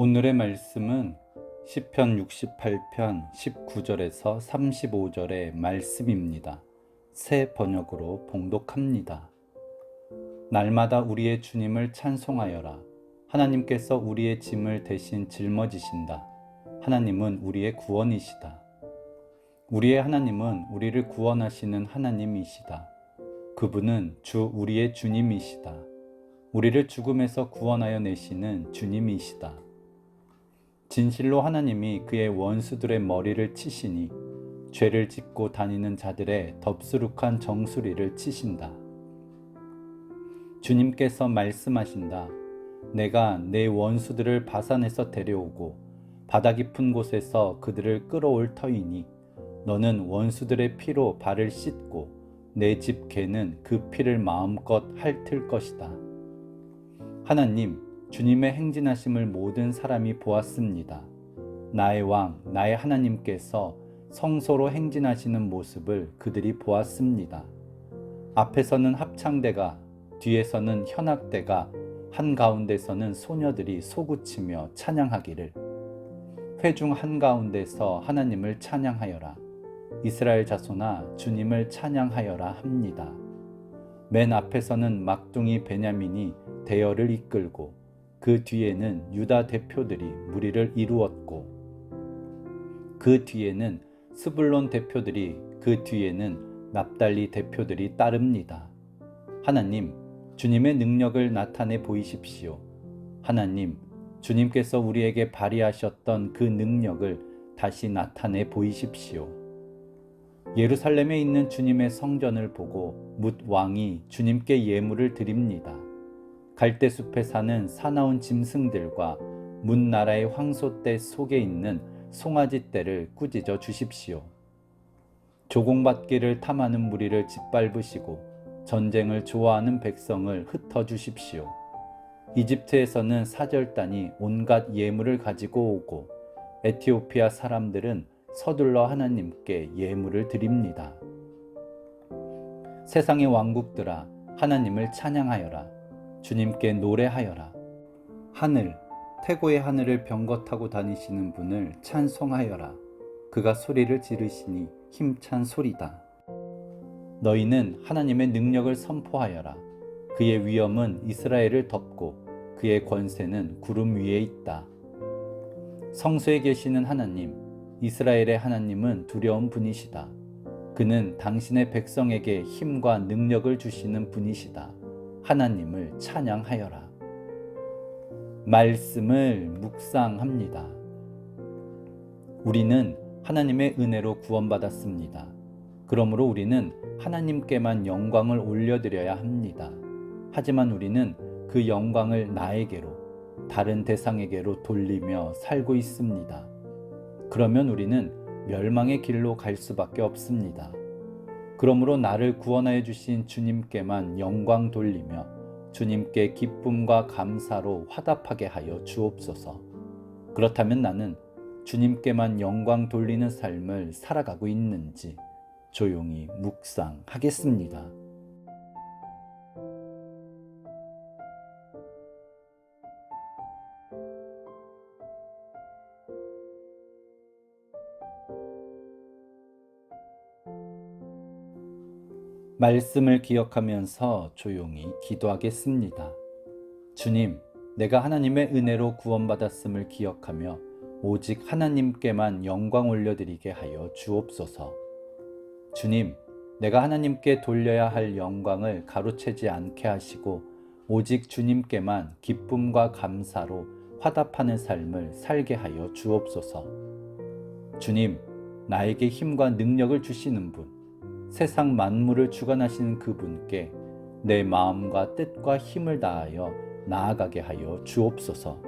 오늘의 말씀은 시편 68편 19절에서 35절의 말씀입니다. 새 번역으로 봉독합니다. 날마다 우리의 주님을 찬송하여라. 하나님께서 우리의 짐을 대신 짊어지신다. 하나님은 우리의 구원이시다. 우리의 하나님은 우리를 구원하시는 하나님이시다. 그분은 주 우리의 주님이시다. 우리를 죽음에서 구원하여 내시는 주님이시다. 진실로 하나님이 그의 원수들의 머리를 치시니 죄를 짓고 다니는 자들의 덥수룩한 정수리를 치신다. 주님께서 말씀하신다. 내가 내 원수들을 바산에서 데려오고 바다 깊은 곳에서 그들을 끌어올 터이니 너는 원수들의 피로 발을 씻고 내 집 개는 그 피를 마음껏 핥을 것이다. 하나님, 주님의 행진하심을 모든 사람이 보았습니다. 나의 왕, 나의 하나님께서 성소로 행진하시는 모습을 그들이 보았습니다. 앞에서는 합창대가, 뒤에서는 현악대가, 한가운데서는 소녀들이 소구치며 찬양하기를 회중 한가운데서 하나님을 찬양하여라. 이스라엘 자손아 주님을 찬양하여라 합니다. 맨 앞에서는 막둥이 베냐민이 대열을 이끌고 그 뒤에는 유다 대표들이 무리를 이루었고 그 뒤에는 스불론 대표들이 그 뒤에는 납달리 대표들이 따릅니다. 하나님, 주님의 능력을 나타내 보이십시오. 하나님, 주님께서 우리에게 발휘하셨던 그 능력을 다시 나타내 보이십시오. 예루살렘에 있는 주님의 성전을 보고 뭇 왕이 주님께 예물을 드립니다. 갈대숲에 사는 사나운 짐승들과 문 나라의 황소떼 속에 있는 송아지 떼를 꾸짖어 주십시오. 조공받기를 탐하는 무리를 짓밟으시고 전쟁을 좋아하는 백성을 흩어 주십시오. 이집트에서는 사절단이 온갖 예물을 가지고 오고 에티오피아 사람들은 서둘러 하나님께 예물을 드립니다. 세상의 왕국들아 하나님을 찬양하여라. 주님께 노래하여라. 하늘, 태고의 하늘을 병거 타고 다니시는 분을 찬송하여라. 그가 소리를 지르시니 힘찬 소리다. 너희는 하나님의 능력을 선포하여라. 그의 위엄은 이스라엘을 덮고 그의 권세는 구름 위에 있다. 성소에 계시는 하나님, 이스라엘의 하나님은 두려운 분이시다. 그는 당신의 백성에게 힘과 능력을 주시는 분이시다. 하나님을 찬양하여라. 말씀을 묵상합니다. 우리는 하나님의 은혜로 구원받았습니다. 그러므로 우리는 하나님께만 영광을 올려드려야 합니다. 하지만 우리는 그 영광을 나에게로, 다른 대상에게로 돌리며 살고 있습니다. 그러면 우리는 멸망의 길로 갈 수밖에 없습니다. 그러므로 나를 구원하여 주신 주님께만 영광 돌리며 주님께 기쁨과 감사로 화답하게 하여 주옵소서. 그렇다면 나는 주님께만 영광 돌리는 삶을 살아가고 있는지 조용히 묵상하겠습니다. 말씀을 기억하면서 조용히 기도하겠습니다. 주님, 내가 하나님의 은혜로 구원받았음을 기억하며 오직 하나님께만 영광 올려드리게 하여 주옵소서. 주님, 내가 하나님께 돌려야 할 영광을 가로채지 않게 하시고 오직 주님께만 기쁨과 감사로 화답하는 삶을 살게 하여 주옵소서. 주님, 나에게 힘과 능력을 주시는 분, 세상 만물을 주관하시는 그분께 내 마음과 뜻과 힘을 다하여 나아가게 하여 주옵소서.